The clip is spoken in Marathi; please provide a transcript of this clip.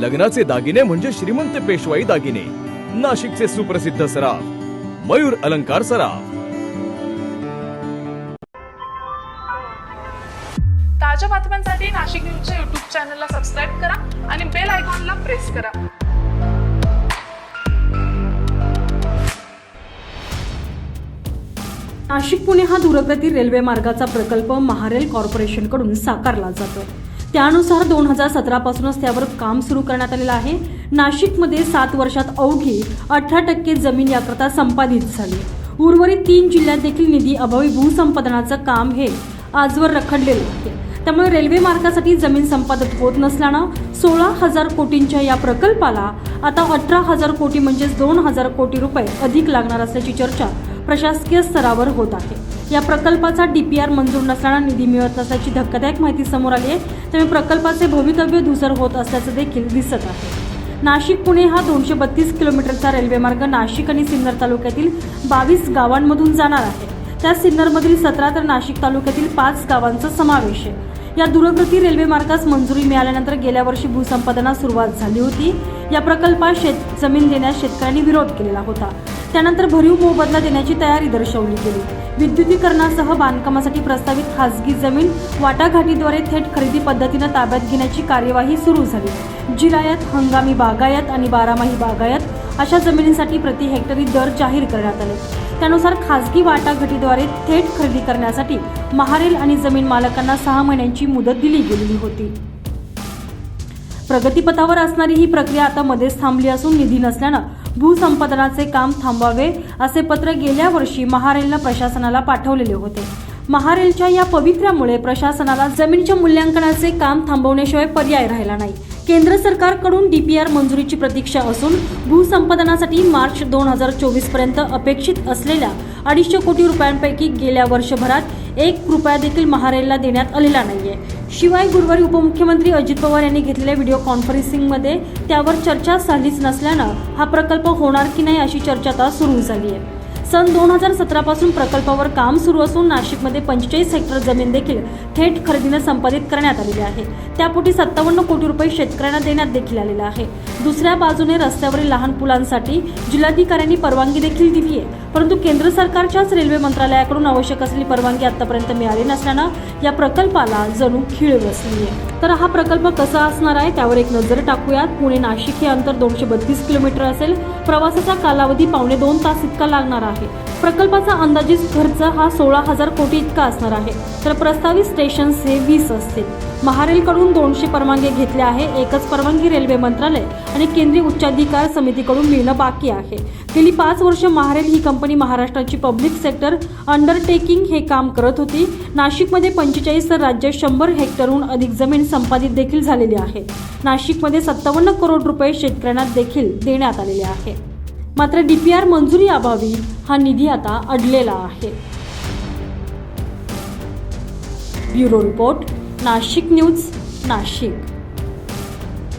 लग्नाचे दागिने म्हणजे श्रीमंत पेशवाई दागिने. नाशिकचे सुप्रसिद्ध सराफ. मयूर अलंकार सराफ. ताज्या बातम्यांसाठी नाशिक न्यूजच्या युट्यूब चॅनलला सबस्क्राईब करा आणि बेल आयकॉनला प्रेस करा. नाशिक पुणे हा दूरगती रेल्वे मार्गाचा प्रकल्प महारेल कॉर्पोरेशनकडून साकारला जातो. त्यानुसार दोन हजार सतरा पासूनच त्यावर काम सुरू करण्यात आलेलं आहे. नाशिकमध्ये सात वर्षात अवघी अठरा टक्के जमीन याकरता संपादित झाली. उर्वरित तीन जिल्ह्यात देखील निधी अभावी भूसंपादनाचं काम हे आजवर रखडलेलं आहे. त्यामुळे रेल्वे मार्गासाठी जमीन संपादित होत नसल्यानं सोळा हजार कोटींच्या या प्रकल्पाला आता अठरा हजार कोटी म्हणजेच दोन हजार कोटी रुपये अधिक लागणार असल्याची चर्चा प्रशासकीय स्तरावर होत आहे. या प्रकल्पाचा टी पी आर मंजूर नसताना निधी मिळत नसल्याची धक्कादायक माहिती समोर आली आहे. त्यामुळे प्रकल्पाचे भवितव्य धुसर होत असल्याचं देखील दिसत आहे. नाशिक पुणे हा दोनशे बत्तीस किलोमीटरचा रेल्वेमार्ग नाशिक आणि सिन्नर तालुक्यातील बावीस गावांमधून जाणार आहे. त्यात सिन्नरमधील सतरा तर नाशिक तालुक्यातील पाच गावांचा समावेश आहे. या दूरगती रेल्वे मार्गास मंजुरी मिळाल्यानंतर गेल्या वर्षी भूसंपादनास सुरुवात झाली होती. या प्रकल्पात शेत जमीन देण्यास शेतकऱ्यांनी विरोध केलेला होता. त्यानंतर भरीव मोबदला देण्याची तयारी दर्शवली गेली. विद्युतीकरणासह बांधकामासाठी प्रस्तावित खासगी जमीन वाटाघाटीद्वारे थेट खरेदी पद्धतीनं ताब्यात घेण्याची कार्यवाही सुरू झाली. जिरायत हंगामी बागायत आणि बारामाही बागायत अशा जमिनींसाठी प्रति हेक्टरी दर जाहीर करण्यात आले. त्यानुसार खासगी वाटाघाटीद्वारे थेट खरेदी करण्यासाठी महारेल आणि जमीन मालकांना सहा महिन्यांची मुदत दिली गेलेली होती. प्रगतीपथावर असणारी ही प्रक्रिया आता मध्येच थांबली असून निधी नसल्यानं भूसंपादनाचे काम थांबवावे असे पत्र गेल्या वर्षी महारेलनं प्रशासनाला पाठवलेले होते. महारेलच्या या पवित्र्यामुळे प्रशासनाला जमिनीच्या मूल्यांकनाचे काम थांबवण्याशिवाय पर्याय राहिला नाही. केंद्र सरकारकडून डी पी आर मंजुरीची प्रतीक्षा असून भूसंपादनासाठी मार्च दोन हजार चोवीसपर्यंत अपेक्षित असलेल्या अडीचशे कोटी रुपयांपैकी गेल्या वर्षभरात एक रुपया देखील महारेलला देण्यात आलेला नाहीये. शिवाय गुरुवारी उपमुख्यमंत्री अजित पवार यांनी घेतलेल्या व्हिडिओ कॉन्फरन्सिंगमध्ये त्यावर चर्चा झालीच नसल्यानं हा प्रकल्प होणार की नाही अशी चर्चा आता सुरू झाली आहे. सन दोन हजार सतरापासून प्रकल्पावर काम सुरू असून नाशिकमध्ये पंचेचाळीस हेक्टर जमीन देखील थेट खरेदीनं संपादित करण्यात आलेली आहे. त्यापोटी सत्तावन्न कोटी रुपये शेतकऱ्यांना देण्यात देखील आलेला आहे. दुसऱ्या बाजूने रस्त्यावरील लहान पुलांसाठी जिल्हाधिकाऱ्यांनी परवानगी देखील दिली आहे परंतु केंद्र सरकारच्याच रेल्वे मंत्रालयाकडून आवश्यक असलेली परवानगी आतापर्यंत मिळाली नसल्यानं या प्रकल्पाला जणू खीळ बसली आहे तर हा प्रकल्प कसा असणार आहे त्यावर एक नजर टाकूयात. पुणे नाशिक हे अंतर दोनशे बत्तीस किलोमीटर असेल. प्रवासाचा कालावधी पावणे दोन तास इतका लागणार आहे. प्रकल्पाचा अंदाजित खर्च हा सोळा हजार कोटी इतका असणार आहे. तर प्रस्तावित स्टेशन्स हे वीस असतील. महारेलकडून दोनशे परवानगी घेतल्या आहे. एकच परवानगी रेल्वे मंत्रालय आणि केंद्रीय उच्चाधिकार समितीकडून मिळणं बाकी आहे. गेली पाच वर्ष महारेल ही कंपनी महाराष्ट्राची पब्लिक सेक्टर अंडरटेकिंग हे काम करत होती. नाशिकमध्ये पंचेचाळीस तर राज्यात शंभर हेक्टरहून अधिक जमीन संपादित देखील झालेली आहे. नाशिकमध्ये सत्तावन्न करोड रुपये शेतकऱ्यांना देखील देण्यात आलेले आहे. मात्र डी पी आर मंजुरी अभावी हा निधी आता अडलेला आहे. Bureau report Nashik news Nashik.